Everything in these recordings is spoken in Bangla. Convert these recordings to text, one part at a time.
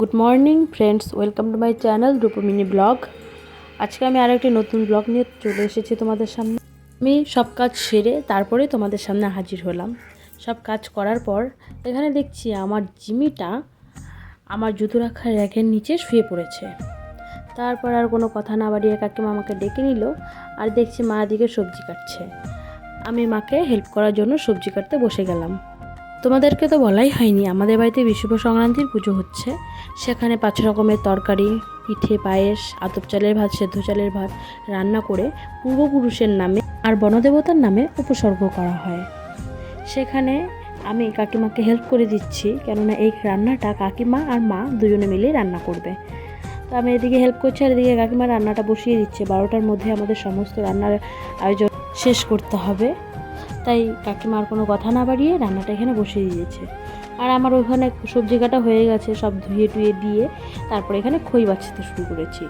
Good morning friends welcome to my channel Rupmini blog আজকে আমি আরও একটি নতুন ব্লগ নিয়ে চলে এসেছি তোমাদের সামনে। আমি সব কাজ সেরে তারপরে তোমাদের সামনে হাজির হলাম। সব কাজ করার পর এখানে দেখছি আমার জিমিটা আমার জুতো রাখার র্যাকের নিচে শুয়ে পড়েছে। তারপর আর কোনো কথা না বাড়িয়ে কাকিমা আমাকে ডেকে নিল আর দেখছি মা দিকে সবজি কাটছে। আমি মাকে হেল্প করার জন্য সবজি কাটতে বসে গেলাম। তোমাদেরকে তো বলাই হয়নি, আমাদের বাড়িতে বিশুভ সংক্রান্তির পুজো হচ্ছে। সেখানে পাঁচ রকমের তরকারি, পিঠে পায়েস, আতপ চালের ভাত, সেদ্ধ চালের ভাত রান্না করে পূর্বপুরুষের নামে আর বনদেবতার নামে উপসর্গ করা হয়। সেখানে আমি কাকিমাকে হেল্প করে দিচ্ছি, কেননা এই রান্নাটা কাকিমা আর মা দুজনে মিলে রান্না করবে। তো আমি এদিকে হেল্প করছি আর এদিকে কাকিমা রান্নাটা বসিয়ে দিচ্ছে। বারোটার মধ্যে আমাদের সমস্ত রান্নার আয়োজন শেষ করতে হবে। তাই কাকিমার কোনো কথা না বাড়িয়ে রান্নাটা এখানে বসিয়ে দিয়েছে। আর আমার ওখানে সবজি কাটা হয়ে গেছে, সব ধুয়ে টুয়ে দিয়ে তারপরে এখানে খই বাছতে শুরু করেছি।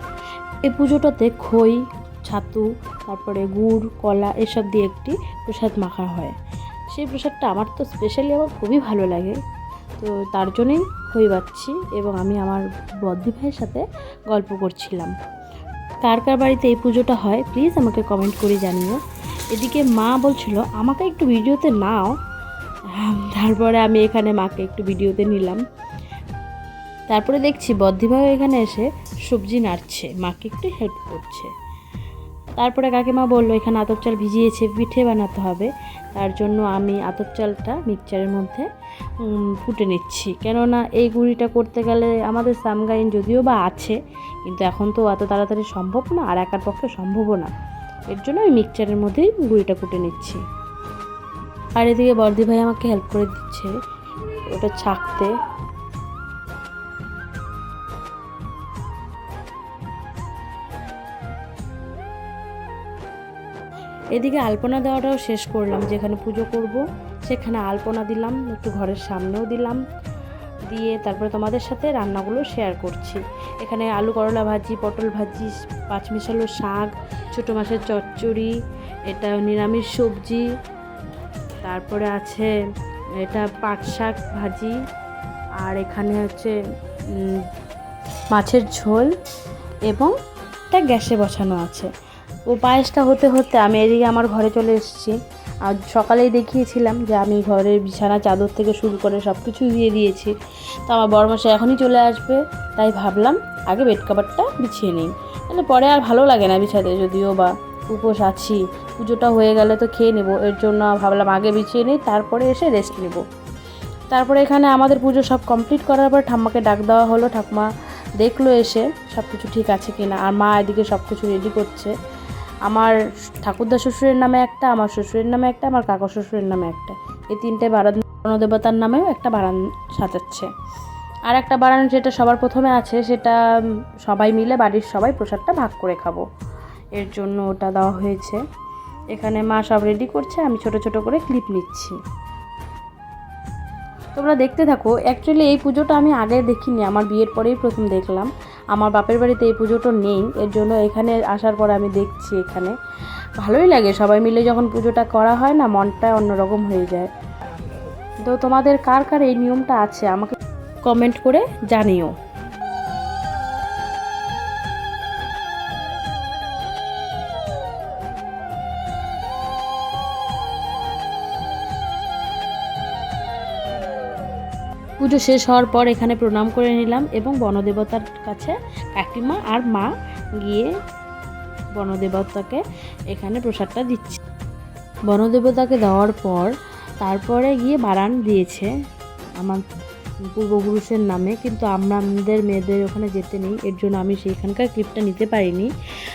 এই পুজোটাতে খই, ছাতু, তারপরে গুড়, কলা এসব দিয়ে একটি প্রসাদ মাখা হয়। সেই প্রসাদটা আমার তো স্পেশালি আমার খুবই ভালো লাগে। তো তার জন্যই খই বাচ্ছি এবং আমি আমার বদ্দি ভাইয়ের সাথে গল্প করছিলাম। কার কার বাড়িতে এই পুজোটা হয় প্লিজ আমাকে কমেন্ট করে জানিও। এদিকে মা বলছিল, আমাকে একটু ভিডিওতে নাও। তারপরে আমি এখানে মাকে একটু ভিডিওতে নিলাম। তারপরে দেখছি বদ্ধিভাবে এখানে এসে সবজি নাড়ছে, মাকে একটু হেল্প করছে। তারপরে কাকিমা বলল, এখানে আতপ চাল ভিজিয়েছে, পিঠে বানাতে হবে। তার জন্য আমি আতপ চালটা মিক্সচারের মধ্যে ফুটে নিচ্ছি। কেননা এই গুঁড়িটা করতে গেলে আমাদের সামগাইন যদিও বা আছে, কিন্তু এখন তো এত তাড়াতাড়ি সম্ভব না, আর একার পক্ষে সম্ভবও না। এর জন্য আমি মিক্সচারের মধ্যেই গুঁড়িটা কুটে নিচ্ছি। আর এদিকে বর্দি ভাই আমাকে হেল্প করে দিচ্ছে, ওটা ছাকতে। এদিকে আলপনা দেওয়াটাও শেষ করলাম। যেখানে পুজো করব, সেখানে আলপনা দিলাম, একটু ঘরের সামনেও দিলাম। দিয়ে তারপরে তোমাদের সাথে রান্নাগুলো শেয়ার করছি। এখানে আলু করলা ভাজি, পটল ভাজি, পাঁচ মিশালো শাক, ছোটো মাছের চচ্চড়ি, এটা নিরামিষ সবজি, তারপরে আছে এটা পাট শাক ভাজি, আর এখানে হচ্ছে মাছের ঝোল এবং একটা গ্যাসে বসানো আছে। ও পায়েসটা হতে হতে আমি এদিকে আমার ঘরে চলে এসেছি। আর সকালেই দেখিয়েছিলাম যে আমি ঘরের বিছানা, চাদর থেকে শুরু করে সব কিছু দিয়ে দিয়েছি। তো আমার বড়মশাই এখনই চলে আসবে, তাই ভাবলাম আগে বেড কাভারটা বিছিয়ে নিই। মানে পরে আর ভালো লাগে না বিছাতে, যদিও বা উপোস আছি। পুজোটা হয়ে গেলে তো খেয়ে নেব, এর জন্য ভাবলাম আগে বিছিয়ে নিই, তারপরে এসে রেস্ট নেব। তারপরে এখানে আমাদের পুজো সব কমপ্লিট করার পর ঠাম্মাকে ডাক দেওয়া হলো ঠাকুমা দেখল এসে সব কিছু ঠিক আছে কি না আর মা এদিকে সব কিছু রেডি করছে। আমার ঠাকুরদা শ্বশুরের নামে একটা, আমার শ্বশুরের নামে একটা, আমার কাকা শ্বশুরের নামে একটা। এই তিনটে বারান দেবতার নামেও একটা বারান সাজাচ্ছে। আর একটা বারান যেটা সবার প্রথমে আছে, সেটা সবাই মিলে, বাড়ির সবাই প্রসাদটা ভাগ করে খাব। এর জন্য ওটা দেওয়া হয়েছে। এখানে মা সব রেডি করছে, আমি ছোট ছোট করে ক্লিপ নিচ্ছি। তোমরা দেখতে থাকো। অ্যাকচুয়ালি এই পুজোটা আমি আগে দেখিনি। আমার বিয়ের পরেই প্রথম দেখলাম। আমার বাপের বাড়িতে এই পুজোটা নেই। এর জন্য এখানে আসার পর আমি দেখছি এখানে। ভালোই লাগে। সবাই মিলে যখন পুজোটা করা হয় না, মনটা অন্যরকম হয়ে যায়। তো তোমাদের কার কার এই নিয়মটা আছে? আমাকে কমেন্ট করে জানিও। পুজো শেষ হওয়ার পর এখানে প্রণাম করে নিলাম এবং বনদেবতার কাছে কাকিমা আর মা গিয়ে বনদেবতাকে এখানে প্রসাদটা দিচ্ছে। বনদেবতাকে দেওয়ার পর তারপরে গিয়ে বারান দিয়েছে আমার পূর্বপুরুষের নামে, কিন্তু আমরা আমাদের মেয়েদের ওখানে যেতে নেই। এর জন্য আমি সেইখানকার ক্লিপটা নিতে পারিনি।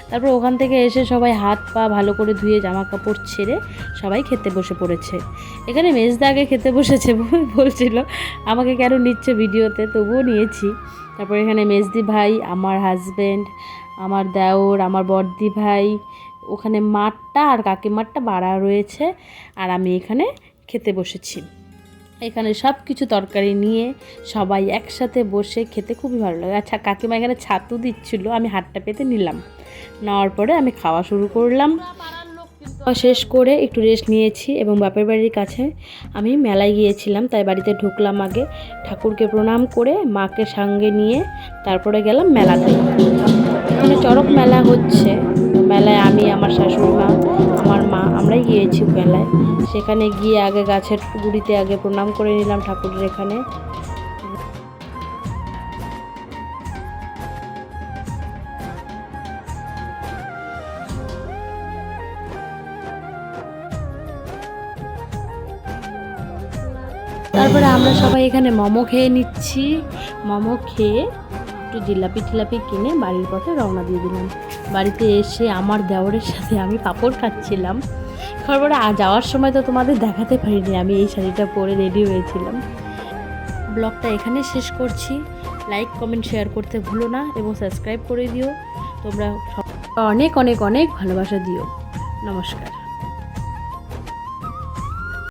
তারপর ওখান থেকে এসে সবাই হাত পা ভালো করে ধুয়ে জামা কাপড় ছেড়ে সবাই খেতে বসে পড়েছে। এখানে মেজদা আগে খেতে বসেছে বল- বলছিল, আমাকে কেন নিচ্ছে ভিডিওতে? তবুও নিয়েছি। তারপর এখানে মেজদি ভাই, আমার হাজব্যান্ড আমার দেওর, আমার বড়দি ভাই, ওখানে মাঠটা আর কাকিমারটা বাড়া রয়েছে, আর আমি এখানে খেতে বসেছি। এখানে সব কিছু তরকারি নিয়ে সবাই একসাথে বসে খেতে খুবই ভালো লাগে। আচ্ছা কাকিমা এখানে ছাতু দিচ্ছিল, আমি হাতটা পেতে নিলাম। নেওয়ার পরে আমি খাওয়া শুরু করলাম। শেষ করে একটু রেস্ট নিয়েছি এবং বাপের বাড়ির কাছে আমি মেলায় গিয়েছিলাম, তাই বাড়িতে ঢুকলাম আগে। ঠাকুরকে প্রণাম করে মাকে সঙ্গে নিয়ে তারপরে গেলাম মেলাতে। এখানে চড়ক মেলা হচ্ছে। মেলায় আমি, আমার শাশুড়ি মা, আমার মা গিয়েছি মেলায়। সেখানে গিয়ে আগে গাছের গুড়িতে আগে প্রণাম করে নিলাম ঠাকুরের এখানে। তারপরে আমরা সবাই এখানে মোমো খেয়ে নিচ্ছি। মোমো খেয়ে একটু জিলাপি টিলাপি কিনে বাড়ির পথে রওনা দিয়ে দিলাম। বাড়িতে এসে আমার দেওয়ারের সাথে আমি পাপড় খাচ্ছিলাম। তারপরে যাওয়ার সময় তো তোমাদের দেখাতে পারিনি আমি এই শাড়িটা পরে রেডি হয়েছিলাম। ব্লগটা এখানে শেষ করছি। লাইক কমেন্ট শেয়ার করতে ভুলো না এবং সাবস্ক্রাইব করে দিও। তোমরা অনেক অনেক অনেক ভালোবাসা দিও। নমস্কার।